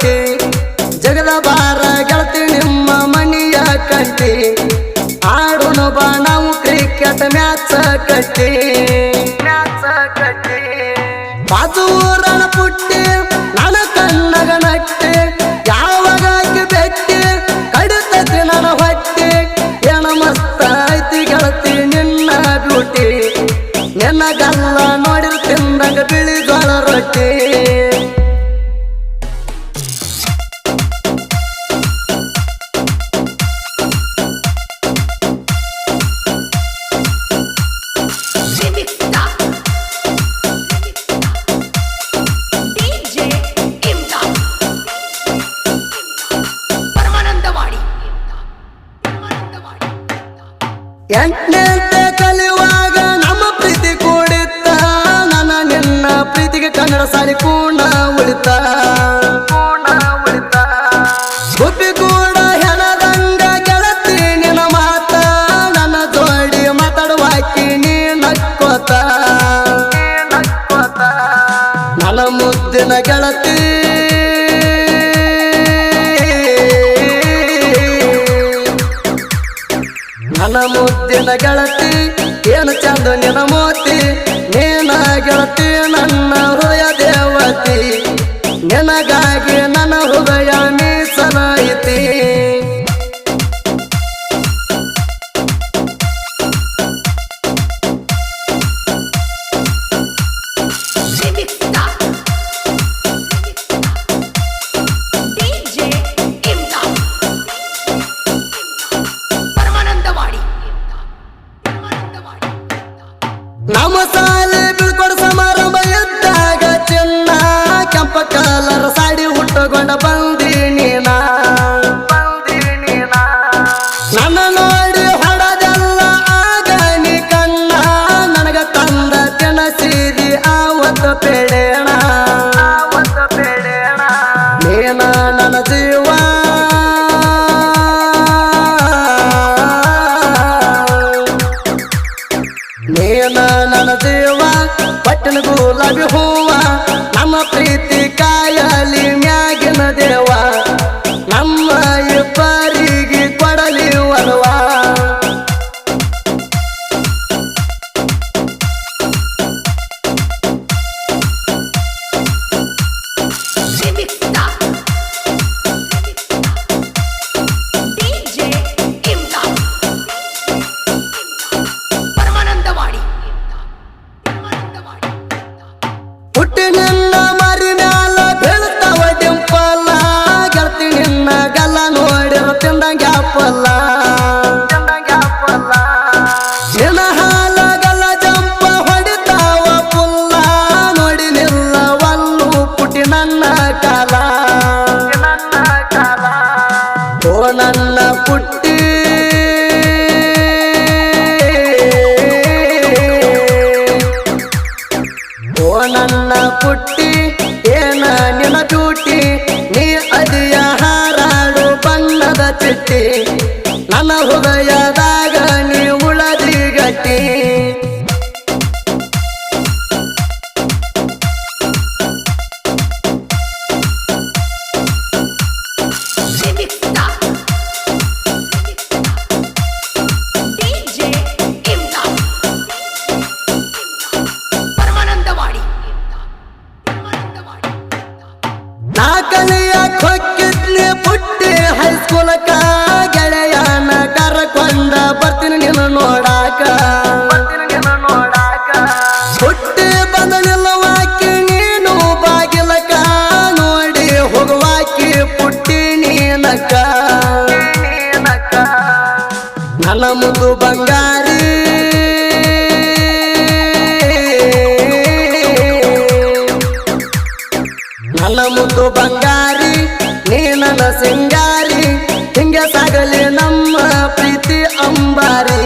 ರೊಟ್ಟಿ ಜಗದ ಬಾರ ಗೆಳತಿ ನಿಮ್ಮ ಮನಿಯ ಕಟ್ಟಿ ಆಡೋಣ ಬಾ ನಾವು ಕ್ರಿಕೆಟ್ ಮ್ಯಾಚ್ ಕಟ್ಟಿ. ಕಟ್ಟಿ. ಬಾಜು ಊರನ ಪುಟ್ಟಿ, ನನ್ನ ಕಣ್ಣಗ ನಟ್ಟಿ. ಯಾವಾಗ ಬೆಟ್ಟಿ ಕಡಿತೈತಿ ನನ್ನ ಹೊಟ್ಟಿ. ಏನ ಮಸ್ತ ಐತಿ ಗೆಳತಿ ನಿನ್ನ ಬ್ಯೂಟಿ. ನಿನ್ನ ಗಲ್ಲ ನೋಡಿರ್ ತಿಂದಾಗ ಬಿಳಿ ರೊಟ್ಟಿ. ಕನ್ನಡ ಸಾರಿ ಕೂಣ ಉಳಿತ? ಕೂಡ ಗೆಳತಿ ನಿನ್ನ ನನ್ನ ಮಾತಾಡುವಾಕಿ ನೀ ಮುದ್ದಿನ ಗೆಳತಿ. ಗೆಳತಿ. ಪಟ್ಟಣ ಗುಲಾಬಿ ಹೂವ ಕಲಿಯ ಕೊಕ್ಕಿದ್ನಿ ಪುಟ್ಟಿ ಗೆಳೆಯನ ಕರಕೊಂಡ ನೋಡಾಕ. ನೀನು ನೋಡಿ ಹೋಗುವಾಕಿ ಪುಟ್ಟಿ ಬಂಗಾರಿ. ನಲ್ಲ ಬಂಗಾರಿ. ಸಿಂಗಾರಿ ಹಿಂಗೆ ಸಾಗಲಿ ನಮ್ಮ ಪ್ರೀತಿ ಅಂಬಾರಿ.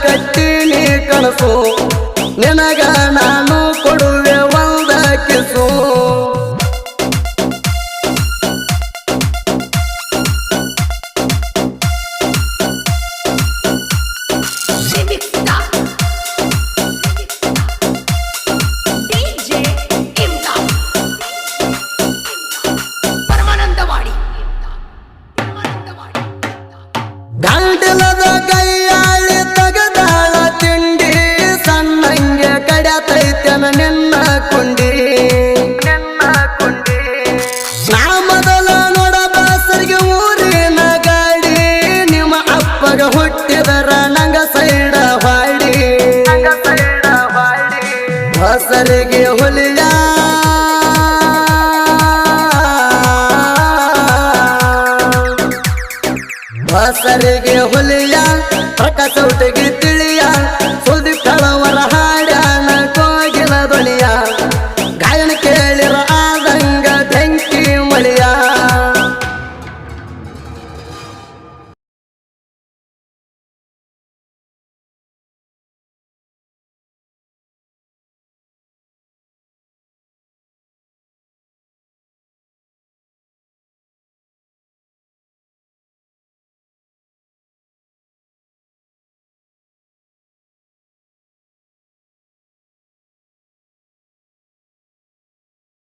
ಹುಟ್ಟಿ ನಿನ ಮ್ಯಾಲ ಕಟ್ಟಿ ನೀ ಕನಸು ನಿನಗ ನಾನು ಬಸರಿಗೆ ಹುಲಿಯ